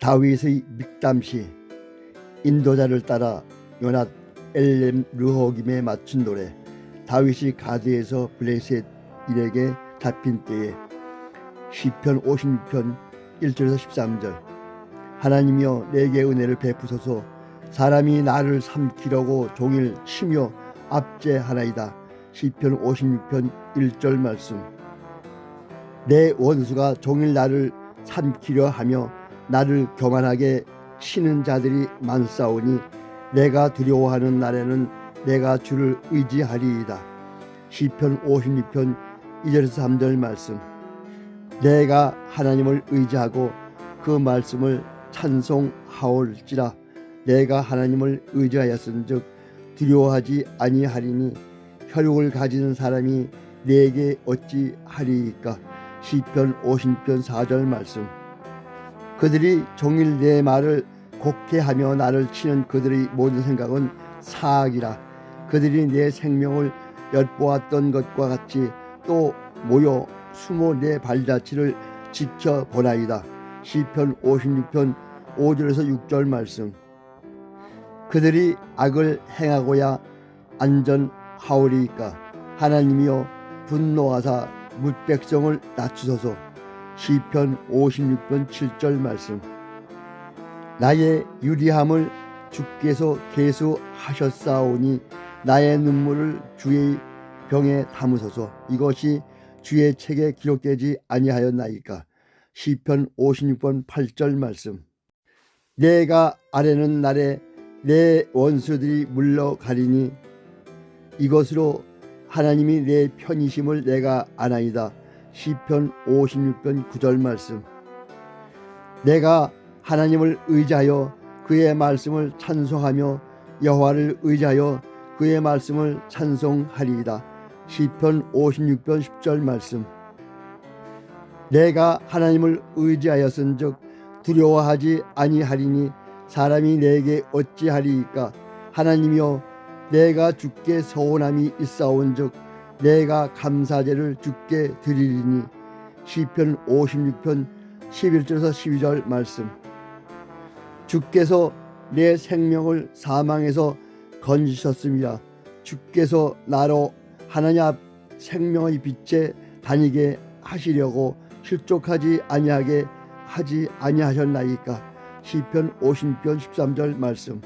다윗의 믹담시 인도자를 따라 요낫 엘렘 르호김에 맞춘 노래 다윗이 가드에서 블레셋 일에게 잡힌 때에 시편 56편 1절에서 13절 하나님이여 내게 은혜를 베푸소서. 사람이 나를 삼키려고 종일 치며 압제하나이다. 시편 56편 1절 말씀. 내 원수가 종일 나를 삼키려 하며 나를 교만하게 치는 자들이 많사오니 내가 두려워하는 날에는 내가 주를 의지하리이다. 시편 56편 2절에서 3절 말씀. 내가 하나님을 의지하고 그 말씀을 찬송하올지라. 내가 하나님을 의지하였은즉 두려워하지 아니하리니 혈육을 가진 사람이 내게 어찌 하리이까? 시편 50편 4절 말씀 그들이 종일 내 말을 곡해하며 나를 치는 그들의 모든 생각은 사악이라. 그들이 내 생명을 엿보았던 것과 같이 또 모여 숨어 내 발자취를 지켜보나이다. 시편 56편 5절에서 6절 말씀. 그들이 악을 행하고야 안전하오리이까? 하나님이여 분노하사 묻백성을 낮추소서 시편 56편 7절 말씀. 나의 유리함을 주께서 계수하셨사오니 나의 눈물을 주의 병에 담으소서. 이것이 주의 책에 기록되지 아니하였나이까. 시편 56번 8절 말씀. 내가 아래는 날에 내 원수들이 물러가리니 이것으로 하나님이 내 편이심을 내가 아나이다. 시편 56편 9절 말씀. 내가 하나님을 의지하여 그의 말씀을 찬송하며 여호와를 의지하여 그의 말씀을 찬송하리이다. 시편 56편 10절 말씀. 내가 하나님을 의지하였은즉 두려워하지 아니하리니 사람이 내게 어찌하리이까 하나님이여 내가 주께 서원함이 있사온즉 내가 감사제를 주께 드리리니 시편 56편 11절에서 12절 말씀. 주께서 내 생명을 사망에서 건지셨습니다. 주께서 나로 하나님 앞 생명의 빛에 다니게 하시려고 실족하지 아니하게 하지 아니하셨나이까. 시편 50편 13절 말씀